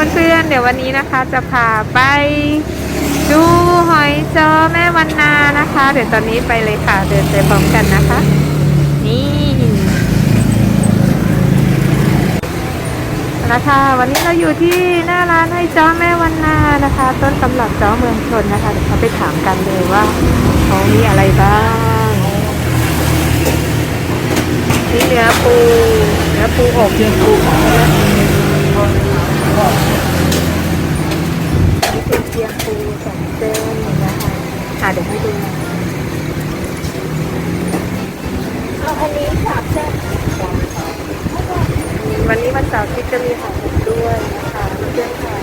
เพื่อนๆ เดี๋ยววันนี้นะคะจะพาไปดูหอยจอแม่วันนานะคะ เดี๋ยวตอนนี้ไปเลยค่ะ เดินไปพร้อมกันนะคะ นี่นะคะวันนี้เราอยู่ที่หน้าร้านหอยจ้อแม่วันนานะคะ ต้นตำรับจ้อเมืองชนนะคะเดี๋ยวเราไปถามกันเลยว่าเขามีอะไรบ้างนี่เนื้อปูเนื้อปูอบเนื้อปูอบนี่ เทียมปูสองเส้นนะคะค่ะเดี๋ยวให้ดูเอาอันนี้สามเส้นวันนี้วันเสาร์ที่จะมีของผมด้วยนะคะเพื่อนค่ะ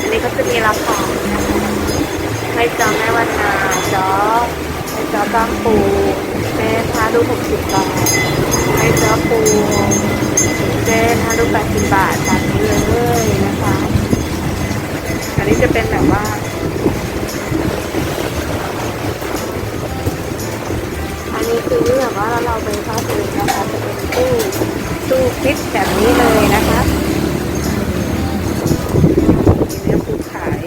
อันนี้ก็จะมีราคานะคะให้จอแม่วันนาจอให้จอบางปู เส้นห้าลูกหกสิบบาทให้จอปูเส้นห้าลูกแปดสิบบาทตามนี้เลยนะคะ อันนี้จะเป็นแบบว่าอันนี้คือแบบว่าเราไปทอดเองนะคะจะเป็นตู้ตู้คิดแบบนี้เลยนะคะมีเนื้อปูขาย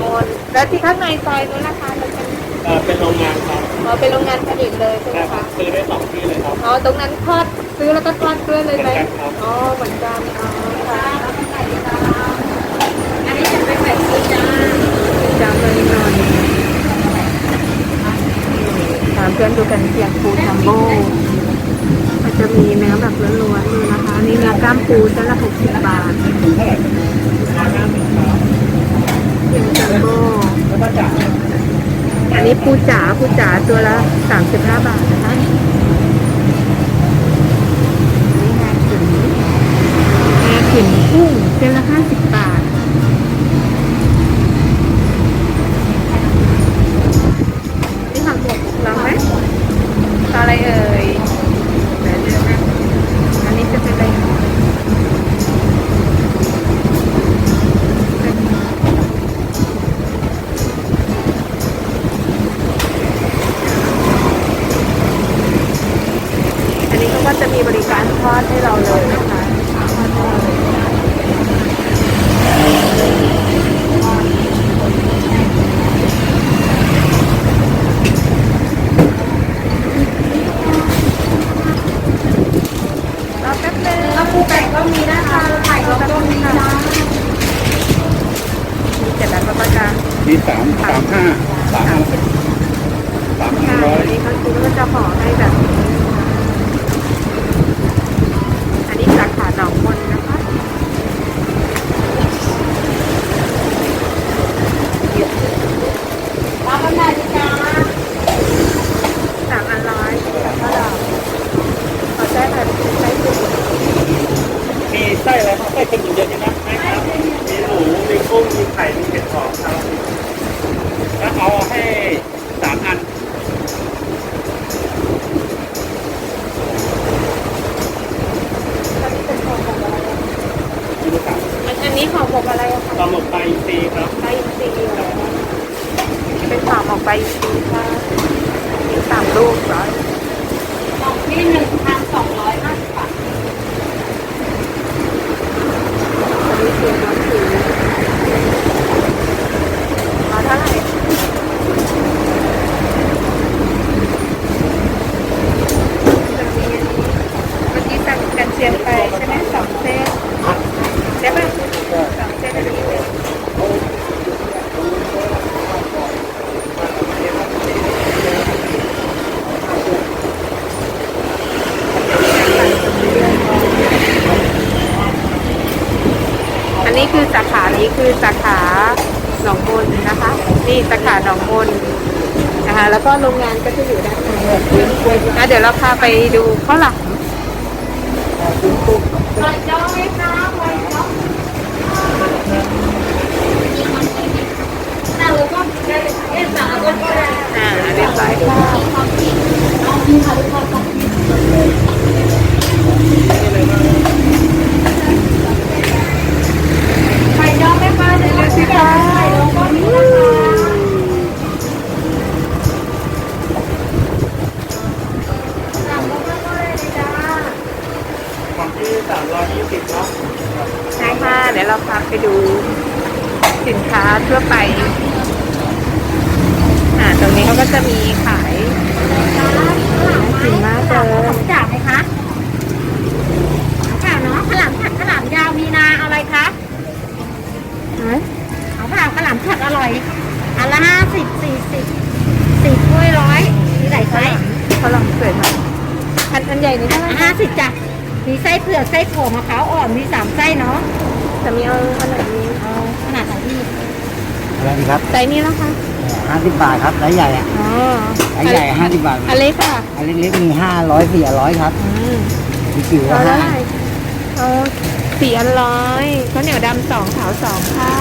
อ๋อหนองมนแล้วที่ข้างในซอยนู้นนะคะมันเป็นเอ่อเป็นโรงงานครับอ๋อเป็นโรงงานผลิตเลยใช่ไหมแต่ผคะมซื้อได้สองที่เลยครับ อ๋อตรงนั้นทอดซื้อแล้วก็ทอดด้วยเลยไหมเหมือนกันครับ อ๋อเหมือนกันอ๋อค่ะอันนี้จะเป็นแบบนี้จ้าจำเลยหน่อยถามเพื่อนดูกันเสียงปูจัมโบ้มันจะมีเนื้อแบบล้วนๆเลยนะคะนี่เนื้อกล้ามปูจะละหกสิบบาทเท่าไหร่ อันนี้ปูจ๋าปูจ๋าตัวละสามสิบห้าบาทนะคะนี่งาขินงาขินกุ้งเส้นละห้าสิบบาท นี่ผักบกลองไหมอะไรเอ่ยเดี๋ยวเดี๋ยวนะอันนี้จะเป็นอะไรอันนี้เขาก็จะมีบริการทอดให้เราเลยนะคะทอดให้เราเลยรอแป๊บนึง แล้วปูไก่ก็มีนะคะไก่ก็มีจ้า มีเสร็จแล้วก็จะ มีสามสาม ห้าสามสามร้อยอันนี้เขาคือก็จะห่อให้แบบ อันนี้สาขาหนองมนนะคะรับกันได้จ้าสามอันร้อยแล้วก็ดอกขอแจ้งหน่อยเป็นไส้ปูมีไส้อะไรบ้างไส้เป็นเยอะๆนะไหมครับมีหมูมีกุ้งมีไข่มีเห็ดหอมครับ แล้วเอาให้สามอันอันนี้เป็นห่อหมกอะไรอะมีลูกค้าอันอันนี้ห่อหมกอะไรอะคะปลาหมึกปลาอินทรีครับใบอินทรีย์เหรอเป็นห่อหมกใบอินทรีย์ค่ะมีสามลูกเหรอสองที่หนึ่งพันสองร้อยห้าสิบบาทอันนี้คือน้ำสีเอาเท่าไหร่ คือสาขาหนองมนนะคะ นี่สาขาหนองมนนะคะแล้วก็โรงงานก็จะอยู่ด้านในนะเดี๋ยวเราพาไปดูข้าวหลามลอยจ้อไหมคะลอยจ้อแต่เราก็ได้อ๊ะแต่เราก็ได้อ่าเรียบร้อยค่ะ ก็จะมีขายถึงมากเลยจากไหมคะค่ะเนาะขลามผัดขาวหลามยาวมีนาอะไรคะเอาขาวหลามขลามผัดอร่อยอันละห้าสิบสี่สิบสี่ถ้วยร้อยมีหลายไซส์ขลองสวยมากอันอันใหญ่นี่เท่าไหร่ห้าสิบจ้ะมีไส้เผือกไส้โผงมะพร้าวอ่อนมีสามไส้เนาะจะมีเอาอันไหนนี้เอาขนาดไหนพี่อะไรดีครับไซส์นี้นะคะ ห้าสิบบาทครับไซส์ใหญ่อะอ๋อไซส์ใหญ่ห้าสิบบาทอันเล็กค่ะอันเล็กๆมีห้าร้อยสี่ร้อยครับอืมมีจิ๋วเอาละได้ห้าเอาสี่อันร้อยข้าวเหนียวดำสองขาวสองค่ะ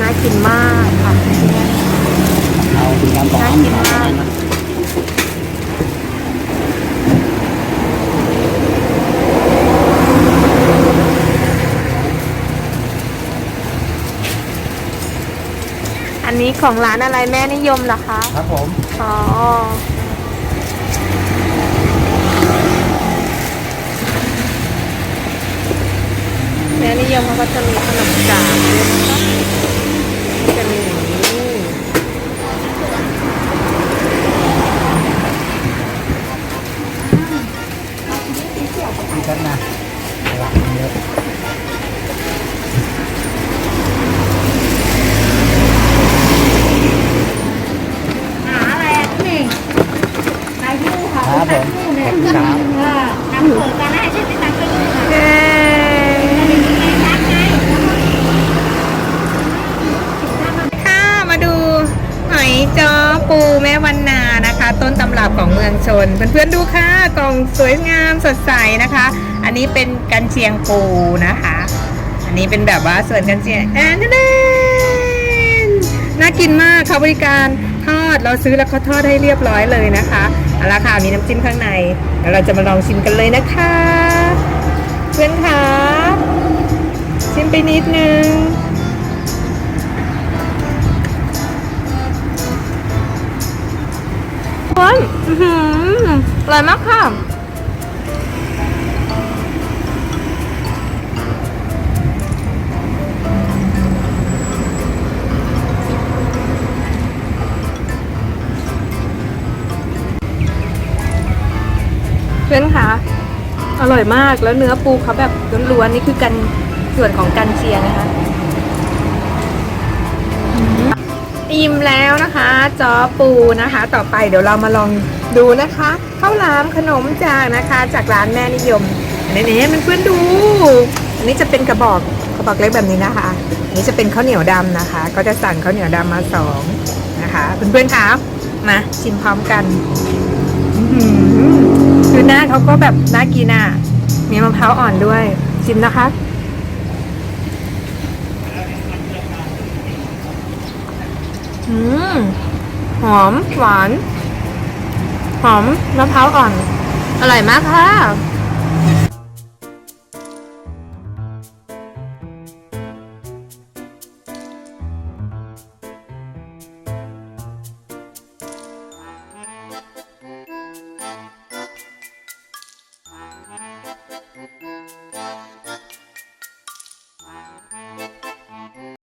น่ากินมากค่ะ เอาเป็นการบอกน่ากินมาก อันนี้ ของร้านอะไรแม่นิยมเหรอคะ ครับผมอ๋อ แม่นิยมเขาก็จะมีขนมจากด้วยนะคะจะมีอย่างนี้ มีกันนะหลักเยอะ หาอะไรอะพี่เน่งนายยู ครับผมขอบคุณครับน้ำเผือกกันได้ใช่ไหมตังค์ก็ยูค่ะมาดูหอยจ้อปูแม่วันนานะคะ ต้นตำรับของเมืองชน เพื่อนๆดูค่ะกล่องสวยงามสดใสนะคะ อันนี้เป็นกันเชียงปูนะคะ อันนี้เป็นแบบว่าส่วนกันเชียงแอนเดนน่ากินมากค่ะบริการทอดเราซื้อแล้วเขาทอดให้เรียบร้อยเลยนะคะ เอาละค่ะมีน้ำจิ้มข้างในเดี๋ยวเราจะมาลองชิมกันเลยนะคะ เพื่อนคะชิมไปนิดนึงเฮ้ยอื้อหืออร่อยมากค่ะ เพื่อนคะอร่อยมากแล้วเนื้อปูเขาแบบล้วนๆนี่คือกันส่วนของกันเชียงนะคะอิ่มแล้วนะคะจอปูนะคะ ต่อไปเดี๋ยวเรามาลองดูนะคะข้าวหลามขนมจากนะคะ จากร้านแม่นิยมอันนี้เนี่ยมันเพื่อนๆดู อันนี้จะเป็นกระบอกกระบอกเล็กแบบนี้นะคะอันนี้จะเป็นข้าวเหนียวดำนะคะ ก็จะสั่งข้าวเหนียวดำมาสองนะคะเพื่อนๆคะมาชิมพร้อมกัน เขาก็แบบน่ากินอะ มีมะพร้าวอ่อนด้วย ชิมนะคะ อืม หอม หวาน หอมมะพร้าวอ่อน อร่อยมากค่ะ